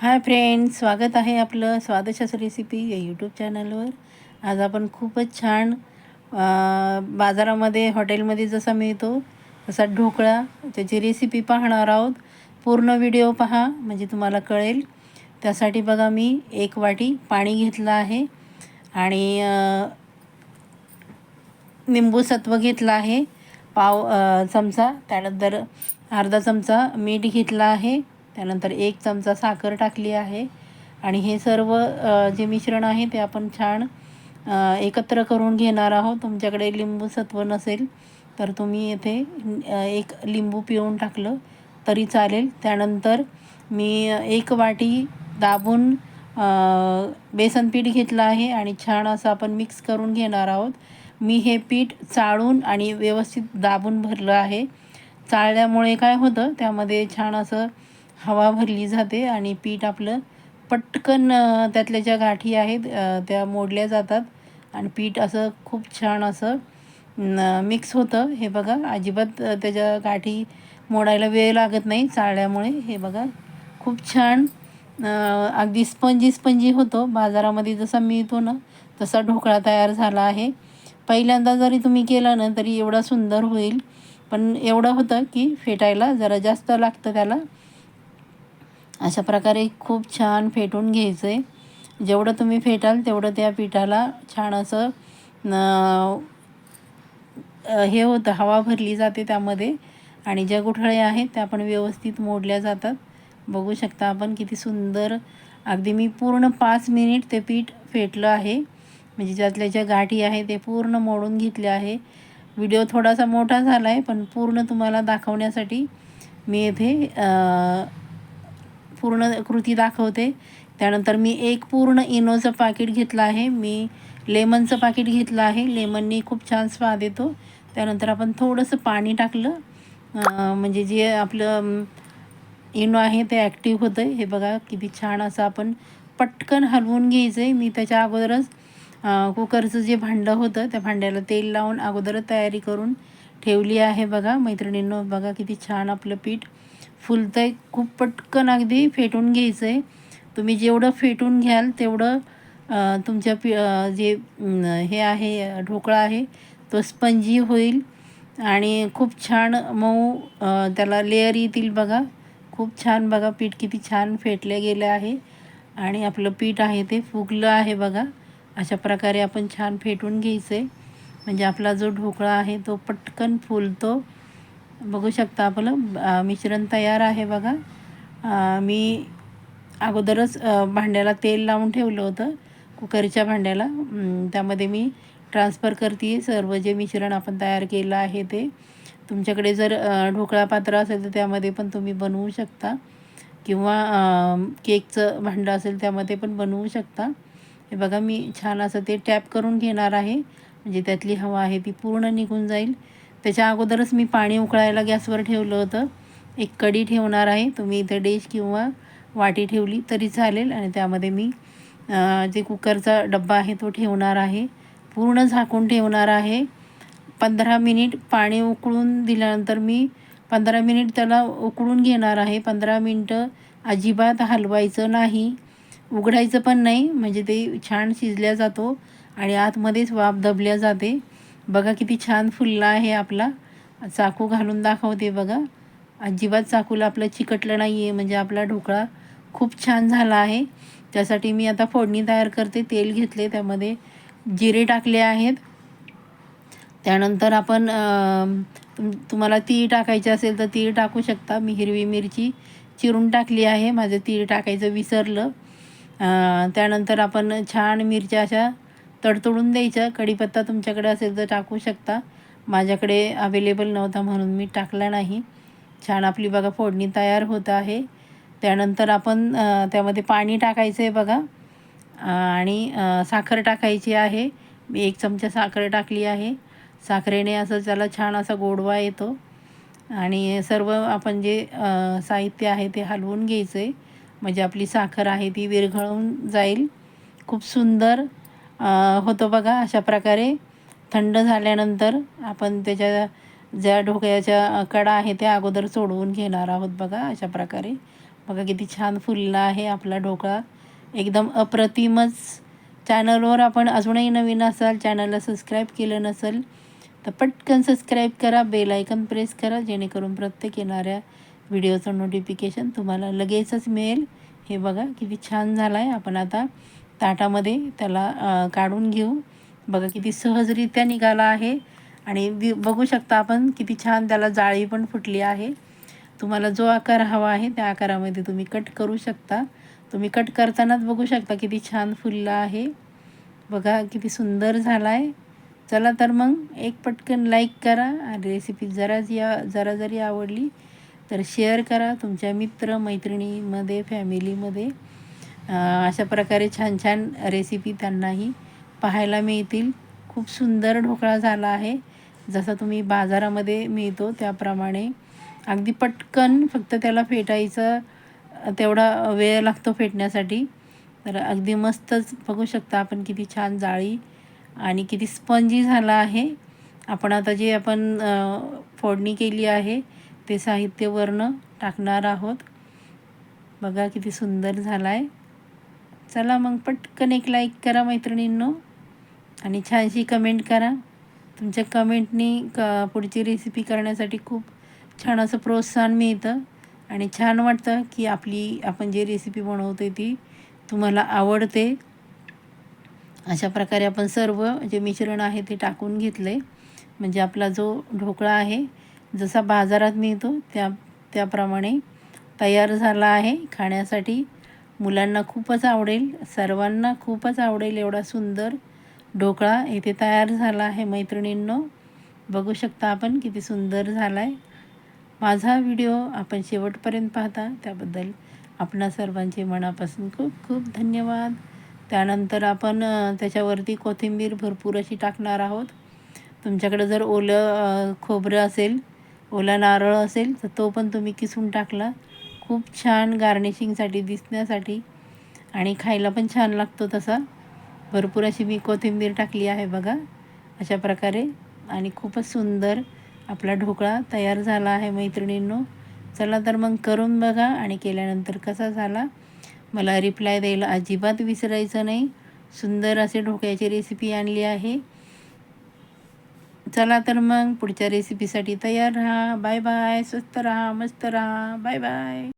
Hi friends स्वागत आहे आपलं स्वादशास रेसिपी या यूट्यूब चॅनलवर आज आपण खूपच छान बाजारामध्ये हॉटेलमध्ये जसा मिळतो तसा ढोकळा त्याची रेसिपी पाहणार आहोत. पूर्ण व्हिडिओ पहा म्हणजे तुम्हाला कळेल. त्यासाठी बघा मी एक वाटी पाणी घेतलं आहे आणि निंबूसत्व निंबू सत्व घेतलं आहे. पाव चमचा त्यानंतर अर्धा चमचा मीठ घेतला आहे. त्यानंतर एक चमचा साखर टाकली आहे. आणि हे सर्व जे मिश्रण आहे ते आपण छान एकत्र करून घेणार आहोत. तुमच्याकडे लिंबू सत्व नसेल तर तुम्ही येथे एक लिंबू पिळून टाकलं तरी चालेल. त्यानंतर मी एक वाटी दाबून बेसन पीठ घेतलं आहे आणि छान असं आपण मिक्स करून घेणार आहोत. मी हे पीठ चाळून आणि व्यवस्थित दाबून भरलं आहे. चाळल्यामुळे काय होतं त्यामध्ये छान असं हवा भरली जाते आणि पीठ आपलं पटकन त्यातल्या ज्या गाठी आहेत त्या मोडल्या जातात. आणि पीठ असं खूप छान असं मिक्स होतं. हे बघा अजिबात त्याच्या गाठी मोडायला वेळ लागत नाही चाळल्यामुळे. हे बघा खूप छान अगदी स्पंजी स्पंजी होतो. बाजारामध्ये जसा मिळतो ना तसा ढोकळा तयार झाला आहे. पहिल्यांदा जरी तुम्ही केला ना तरी एवढा सुंदर होईल. पण एवढं होतं की फेटायला जरा जास्त लागतं त्याला. अशा प्रकारे खूप छान फेटून घ्यायचं आहे जेवढं तुम्ही फेटाल तेवढं त्या पिठाला छान असं हे होतं हवा भरली जाते त्यामध्ये. आणि ज्या गुठळ्या आहेत त्या पण व्यवस्थित मोडल्या जातात. बघू शकता आपण किती सुंदर अगदी मी पूर्ण पाच मिनिट ते पीठ फेटलं आहे. म्हणजे ज्यातल्या ज्या गाठी आहे ते पूर्ण मोडून घेतले आहे. व्हिडिओ थोडासा मोठा झाला आहे पण पूर्ण तुम्हाला दाखवण्यासाठी मी येथे पूर्ण कृती दाखवते. त्यानंतर मी एक पूर्ण इनोचं पाकिट घेतलं आहे. मी लेमनचं पाकिट घेतलं आहे. लेमननी खूप छान स्वाद येतो. त्यानंतर आपण थोडंसं पाणी टाकलं. म्हणजे जे आपलं इनो आहे ते ॲक्टिव्ह होतं हे बघा किती छान असं आपण पटकन हलवून घ्यायचं आहे मी त्याच्या अगोदरच कुकरचं जे भांडं होतं त्या भांड्याला तेल लावून अगोदरच तयारी करून ठेवली आहे बघा. मैत्रिणींनो बघा किती छान आपलं पीठ फुलतं आहे खूप पटकन अगदी फेटून घ्यायचं आहे तुम्ही जेवढं फेटून घ्याल तेवढं तुमच्या पि जे हे आहे ढोकळा आहे तो स्पंजी होईल. आणि खूप छान मऊ त्याला लेअर येतील बघा. खूप छान बघा पीठ किती छान फेटले गेलं आहे. आणि आपलं पीठ आहे ते फुगलं आहे बघा. अशा प्रकारे आपण छान फेटून घ्यायचं आहे म्हणजे आपला जो ढोकळा आहे तो पटकन फुलतो. बघू शकता आपलं मिश्रण तयार आहे बघा. मी अगोदरच भांड्याला तेल लावून ठेवलं होतं कुकरच्या भांड्याला. त्यामध्ये मी ट्रान्सफर करते सर्व जे मिश्रण आपण तयार केलं आहे ते. तुमच्याकडे जर ढोकळा पात्र असेल तर त्यामध्ये पण तुम्ही बनवू शकता. किंवा केकचं भांडं असेल त्यामध्ये पण बनवू शकता. हे बघा मी छान असं ते टॅप करून घेणार आहे. म्हणजे त्यातली हवा आहे ती पूर्ण निघून जाईल. त्याच्या अगोदरच मी पाणी उकळायला गॅसवर ठेवलं होतं. एक कढी ठेवणार आहे. तुम्ही इथे डिश किंवा वाटी ठेवली तरी चालेल. आणि त्यामध्ये मी जे कुकरचा डब्बा आहे तो ठेवणार आहे. पूर्ण झाकून ठेवणार आहे. पंधरा मिनिट पाणी उकळून दिल्यानंतर मी पंधरा मिनिट त्याला उकळून घेणार आहे. पंधरा मिनटं अजिबात हलवायचं नाही. उघडायचं पण नाही. म्हणजे ते छान शिजल्या जातो आणि आतमध्येच वाफ दबल्या जाते. बघा किती छान फुलला आहे आपला. चाकू घालून दाखवते बघा. अजिबात चाकूला आपलं चिकटलं नाही आहे म्हणजे आपला ढोकळा खूप छान झाला आहे. त्यासाठी मी आता फोडणी तयार करते तेल घेतले त्यामध्ये जिरे टाकले आहेत. त्यानंतर आपण तुम तुम्हाला तीळ टाकायचे असेल तर तीळ टाकू शकता. मी हिरवी मिरची चिरून टाकली आहे माझं तीळ टाकायचं विसरलं. त्यानंतर आपण छान मिरच्या अशा तडतडून द्यायच्या. कढीपत्ता तुमच्याकडे असेल तर टाकू शकता. माझ्याकडे अवेलेबल नव्हता म्हणून मी टाकला नाही. छान आपली बघा फोडणी तयार होत आहे. त्यानंतर आपण त्यामध्ये पाणी टाकायचं आहे बघा. आणि साखर टाकायची आहे. मी एक चमचा साखर टाकली आहे. साखरेने असं त्याला छान असा गोडवा येतो. आणि सर्व आपण जे साहित्य आहे ते हलवून घ्यायचं आहे म्हणजे आपली साखर आहे ती विरघळून जाईल. खूप सुंदर होतो बघा अशा प्रकारे थंड झाल्यानंतर आपण त्याच्या ज्या ढोकळ्याच्या कडा आहे त्या अगोदर सोडवून घेणार आहोत बघा अशा प्रकारे. बघा किती छान फुलला आहे आपला ढोकळा एकदम अप्रतिमच चॅनलवर आपण अजूनही नवीन असाल चॅनलला सबस्क्राईब केलं नसेल तर पटकन सबस्क्राईब करा बेल आयकन प्रेस करा जेणेकरून प्रत्येक येणाऱ्या व्हिडिओचं नोटिफिकेशन तुम्हाला लगेचच मिळेल. हे बघा किती छान झालं आहे आपण आता ताटामध्ये त्याला काढून घेऊ. बघा किती सहजरित्या निघाला आहे. आणि वि बघू शकता आपण किती छान त्याला जाळी पण फुटली आहे. तुम्हाला जो आकार हवा आहे त्या आकारामध्ये तुम्ही कट करू शकता. तुम्ही कट करतानाच बघू शकता किती छान फुलला आहे. बघा किती सुंदर झाला आहे चला तर मग एक पटकन लाईक करा आणि रेसिपी जरा या जरा जरी आवडली तर शेअर करा तुमच्या मित्र मैत्रिणीमध्ये फॅमिलीमध्ये अशा प्रकारे छान छान रेसिपी त्यांनाही पाहायला मिळतील. खूप सुंदर ढोकळा झाला आहे. जसा तुम्ही बाजारामध्ये मिळतो त्याप्रमाणे. अगदी पटकन फक्त त्याला फेटायचं तेवढा वेळ लागतो फेटण्यासाठी. तर अगदी मस्तच बघू शकता आपण किती छान जाळी आणि किती स्पंजी झाला आहे. आपण आता जे आपण फोडणी केली आहे ते साहित्यवरून टाकणार आहोत. बघा किती सुंदर झाला आहे चला मग पटकन एक लाईक करा मैत्रिणींनो. आणि छानशी कमेंट करा. तुमच्या कमेंटनी क पुढची रेसिपी करण्यासाठी खूप छान असं प्रोत्साहन मिळतं. आणि छान वाटतं की आपली आपण जे रेसिपी बनवते ती तुम्हाला आवडते. अशा प्रकारे आपण सर्व जे मिश्रण आहे ते टाकून घेतले म्हणजे आपला जो ढोकळा आहे जसा बाजारात मिळतो त्या त्याप्रमाणे तयार झाला आहे खाण्यासाठी. मुलांना खूपच आवडेल सर्वांना खूपच आवडेल एवढा सुंदर ढोकळा इथे तयार झाला आहे मैत्रिणींनो. बघू शकता आपण किती सुंदर झाला आहे माझा व्हिडिओ आपण शेवटपर्यंत पाहता त्याबद्दल आपणा सर्वांचे मनापासून खूप खूप धन्यवाद. त्यानंतर आपण त्याच्यावरती कोथिंबीर भरपूर अशी टाकणार आहोत. तुमच्याकडे जर ओलं खोबरं असेल ओला नारळ असेल तर तो पण तुम्ही किसून टाकला. खूप छान गार्निशिंगसाठी दिसण्यासाठी. आणि खायला पण छान लागतो तसा. भरपूर अशी मी कोथिंबीर टाकली आहे बघा. अशा प्रकारे. आणि खूपच सुंदर आपला ढोकळा तयार झाला आहे मैत्रिणींनो. चला तर मग करून बघा आणि केल्यानंतर कसा झाला. मला रिप्लाय द्यायला अजिबात विसरायचं नाही. सुंदर असे ढोकळ्याची रेसिपी आणली आहे. चला तर मग पुढच्या रेसिपीसाठी तयार राहा. बाय बाय स्वस्त राहा. मस्त राहा. Bye bye